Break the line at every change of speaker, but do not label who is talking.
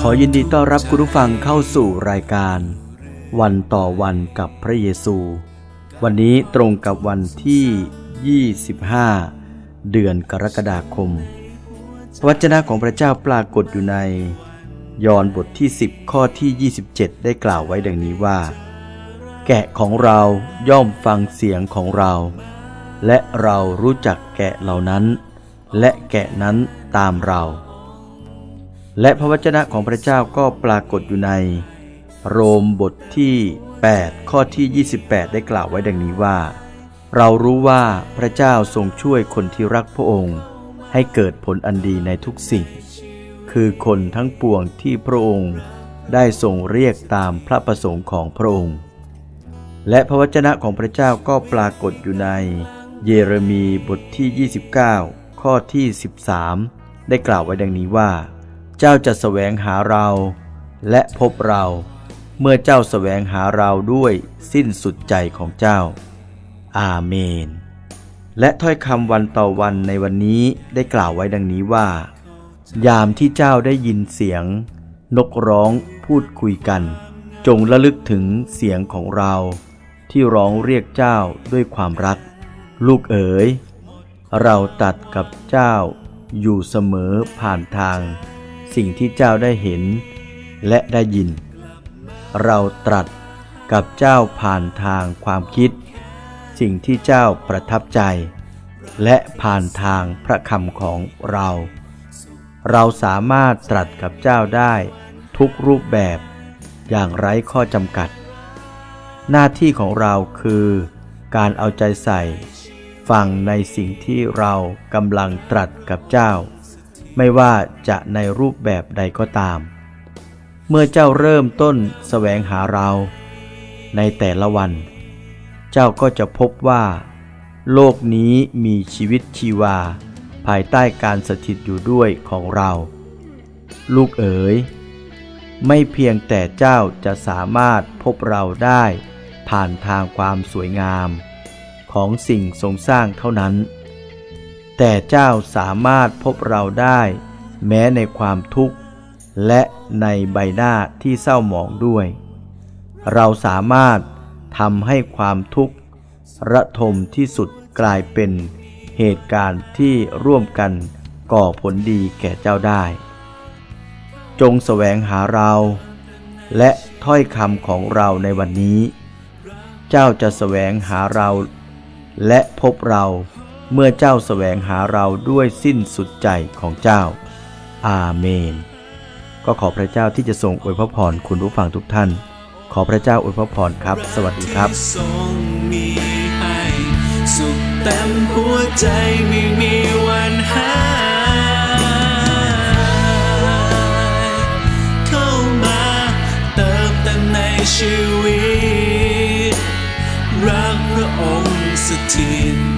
ขอยินดีต้อนรับคุณผู้ฟังเข้าสู่รายการ วันต่อวันกับพระเยซู วันนี้ตรงกับวันที่ 25 เดือนกรกฎาคม วจนะของพระเจ้าปรากฏอยู่ใน ยอห์นบทที่ 10 ข้อที่ 27 ได้กล่าวไว้ดังนี้ว่า แกะของเราย่อมฟังเสียงของเรา และเรารู้จักแกะเหล่านั้น และแกะนั้นตามเรา และพระวจนะของพระเจ้าก็ปรากฏอยู่ใน โรมบทที่ 8 ข้อที่ 28 ได้กล่าวไว้ดังนี้ว่า เรารู้ว่าพระเจ้าทรงช่วยคนที่รักพระองค์ ให้เกิดผลอันดีในทุกสิ่ง คือคนทั้งปวงที่พระองค์ได้ทรงเรียกตามพระประสงค์ของพระองค์ และพระวจนะของพระเจ้าก็ปรากฏอยู่ใน เยเรมีบทที่ 29 ข้อที่ 13 ได้กล่าวไว้ดังนี้ว่า เจ้าจะแสวงหาเราและพบเรา เมื่อเจ้าแสวงหาเราด้วยสิ้นสุดใจของเจ้า อาเมน และถ้อยคำวันต่อวันในวันนี้ได้กล่าวไว้ดังนี้ว่า ยามที่เจ้าได้ยินเสียง นกร้องพูดคุยกัน จงระลึกถึงเสียงของเรา ที่ร้องเรียกเจ้าด้วยความรัก ลูกเอ๋ย เราตัดกับเจ้าอยู่เสมอผ่านทาง สิ่งที่เจ้าได้เห็นและได้ยิน เราตรัสกับเจ้าผ่านทางความคิด สิ่งที่เจ้าประทับใจ และผ่านทางพระคำของเรา เราสามารถตรัสกับเจ้าได้ทุกรูปแบบอย่างไร้ข้อจำกัด หน้าที่ของเราคือการเอาใจใส่ ฟังในสิ่งที่เรากำลังตรัสกับเจ้า ไม่ว่าจะในรูปแบบใดก็ตาม เมื่อเจ้าเริ่มต้นแสวงหาเรา ในแต่ละวัน เจ้าก็จะพบว่า โลกนี้มีชีวิตชีวา ภายใต้การสถิตอยู่ด้วยของเรา ลูกเอ๋ย ไม่เพียงแต่เจ้าจะสามารถพบเราได้ ผ่านทางความสวยงาม ของสิ่งทรงสร้างเท่านั้น แต่เจ้าสามารถพบเราได้ แม้ในความทุกข์ และในใบหน้าที่เศร้าหมองด้วย เราสามารถทำให้ความทุกข์ ระทมที่สุดกลายเป็นเหตุการณ์ที่ร่วมกันก่อผลดีแก่เจ้าได้ จงแสวงหาเรา และถ้อยคำของเราในวันนี้ เจ้าจะแสวงหาเรา และพบเราเมื่อเจ้าแสวงหาเราด้วยสิ้นสุดใจของเจ้า อาเมน ก็ขอพระเจ้าที่จะทรงอวยพระพรคุณผู้ฟังทุกท่าน ขอพระเจ้าอวยพระพรครับ สวัสดีครับ
ทรงมีให้สุขเต็มหัวใจไม่มีวันหายเข้ามาเติมเต็มในชีวิต a team.